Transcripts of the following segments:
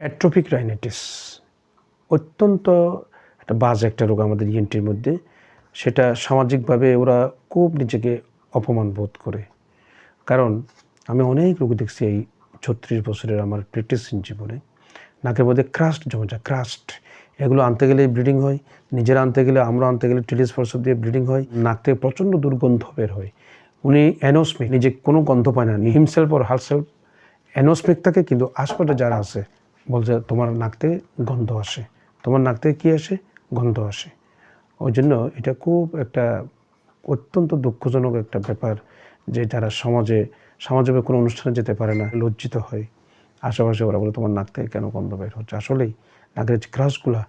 অ্যাট্রোপিক rhinitis. অত্যন্ত একটা বাজে একটা রোগ আমাদের ইএনটির মধ্যে। সেটা সামাজিকভাবে ওরা খুব নিজেকে অপমান বোধ করে। কারণ আমি অনেক রোগী দেখছি এই ছত্রিশ বছরের আমার প্র্যাকটিসিং জীবনে। নাকের মধ্যে ক্রাস্ট জমে যায়, ক্রাস্ট। এগুলো আনতে গেলে ব্লিডিং হয়, নিজেরা আনতে গেলে, আমরা আনতে গেলে টিলিস ফর্স দিয়ে ব্লিডিং হয়, নাক থেকে প্রচণ্ড দুর্গন্ধ বের হয়। উনি অ্যানোসমিক, নিজে কোনো গন্ধ পায় না হিমসেলফ ওর হারসেলফ অ্যানোসমিক থাকে কিন্তু আশপাশে যারা আছে বলছে, তোমার নাক থেকে গন্ধ আসে। তোমার নাক থেকে কী আসে? গন্ধ আসে। ওই জন্য এটা খুব একটা অত্যন্ত দুঃখজনক একটা ব্যাপার যে যারা সমাজে সমাজে কোনো অনুষ্ঠানে যেতে পারে না, লজ্জিত হয়। আশেপাশে ওরা বলে, তোমার নাক থেকে কেন গন্ধ বের হচ্ছে? আসলেই নাকের যে ক্রাশগুলা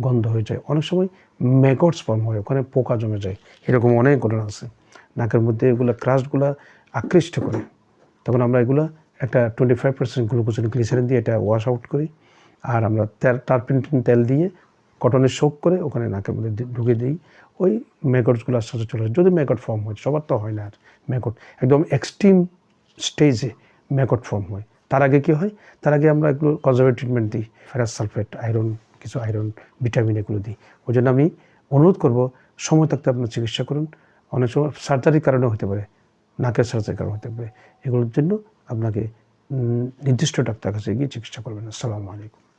গন্ধ হয়ে যায়। অনেক সময় ম্যাগটস ফর্ম হয়, ওখানে পোকা জমে যায়। এরকম অনেক ঘটনা আছে। নাকের মধ্যে এগুলো ক্রাশগুলা আকৃষ্ট করে। তখন আমরা এগুলো একটা টোয়েন্টি ফাইভ পার্সেন্ট গ্লুকোজেন গ্লিসারিন দিয়ে এটা ওয়াশ আউট করি। আর আমরা তেল টারপিন তেল দিয়ে কটনের শোক করে ওখানে নাকের মধ্যে ঢুকে দিই। ওই ম্যাগটসগুলো আস্তে আস্তে চলে আসে। যদি ম্যাগট ফর্ম হয়, সবার তো হয় না আর ম্যাগট একদম এক্সট্রিম স্টেজে ম্যাগট ফর্ম হয়। তার আগে কি হয়? তার আগে আমরা এগুলো কনজারভেটিভ ট্রিটমেন্ট দিই। ফেরাস সালফেট আয়রন কিছু আয়রন ভিটামিন এগুলো দিই। ওই জন্য আমি অনুরোধ করব, সময় থাকতে আপনার চিকিৎসা করুন। অনেক সময় সার্জারির কারণে হতে পারে। নাকের সার্জারির কারণে হতে পারে। এগুলোর জন্য আপনাকে নির্দিষ্ট ডাক্তার কাছে গিয়ে চিকিৎসা করবেন। আসসালামু আলাইকুম।